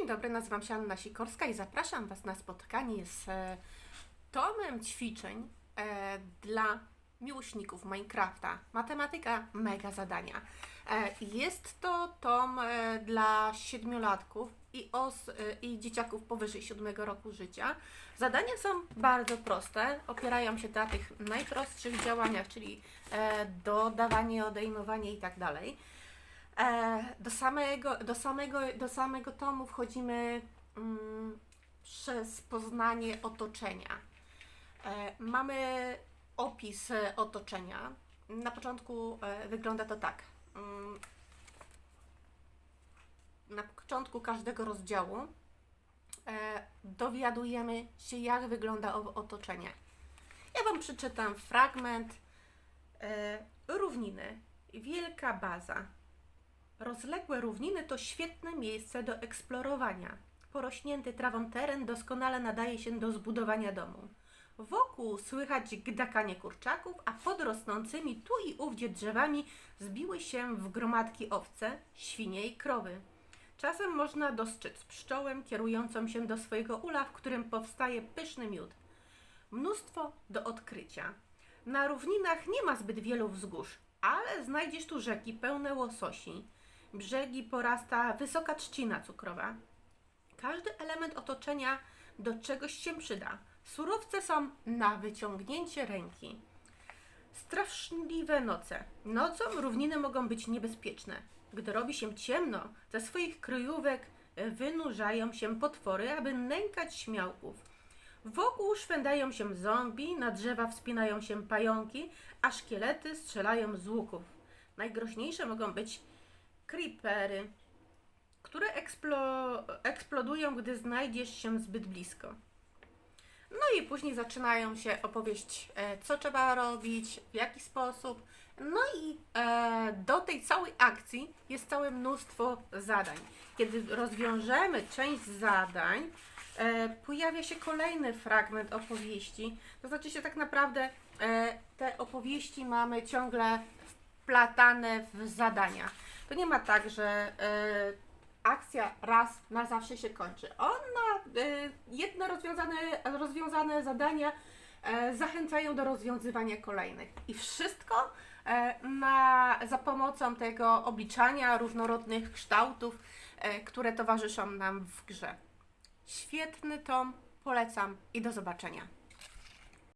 Dzień dobry, nazywam się Anna Sikorska i zapraszam Was na spotkanie z e, tomem ćwiczeń e, dla miłośników Minecrafta. Matematyka mega zadania. E, jest to tom dla siedmiolatków i, os, i dzieciaków powyżej siódmego roku życia. Zadania są bardzo proste, opierają się na tych najprostszych działaniach, czyli dodawanie, odejmowanie i tak dalej. E, do, samego, do, samego, do samego tomu wchodzimy mm, przez poznanie otoczenia. E, mamy opis otoczenia. Na początku e, wygląda to tak. Mm, na początku każdego rozdziału dowiadujemy się, jak wygląda otoczenie. Ja Wam przeczytam fragment równiny. Wielka baza. Rozległe równiny to świetne miejsce do eksplorowania. Porośnięty trawą teren doskonale nadaje się do zbudowania domu. Wokół słychać gdakanie kurczaków, a pod rosnącymi tu i ówdzie drzewami zbiły się w gromadki owce, świnie i krowy. Czasem można dostrzec pszczołę kierującą się do swojego ula, w którym powstaje pyszny miód. Mnóstwo do odkrycia. Na równinach nie ma zbyt wielu wzgórz, ale znajdziesz tu rzeki pełne łososi. Brzegi porasta wysoka trzcina cukrowa. Każdy element otoczenia do czegoś się przyda. Surowce są na wyciągnięcie ręki. Straszliwe noce. Nocą równiny mogą być niebezpieczne. Gdy robi się ciemno, ze swoich kryjówek e, wynurzają się potwory, aby nękać śmiałków. Wokół szwędają się zombie, na drzewa wspinają się pająki, a szkielety strzelają z łuków. Najgroźniejsze mogą być creepery, które eksplo- eksplodują, gdy znajdziesz się zbyt blisko. No i później zaczynają się opowieść, e, co trzeba robić, w jaki sposób. No i e, do tej całej akcji jest całe mnóstwo zadań. Kiedy rozwiążemy część zadań, e, pojawia się kolejny fragment opowieści. To znaczy się tak naprawdę te opowieści mamy ciągle wplatane w zadania. To nie ma tak, że e, akcja raz na zawsze się kończy. Ona, e, jedne rozwiązane, rozwiązane zadania e, zachęcają do rozwiązywania kolejnych. I wszystko e, na, za pomocą tego obliczania różnorodnych kształtów, e, które towarzyszą nam w grze. Świetny tom, polecam i do zobaczenia.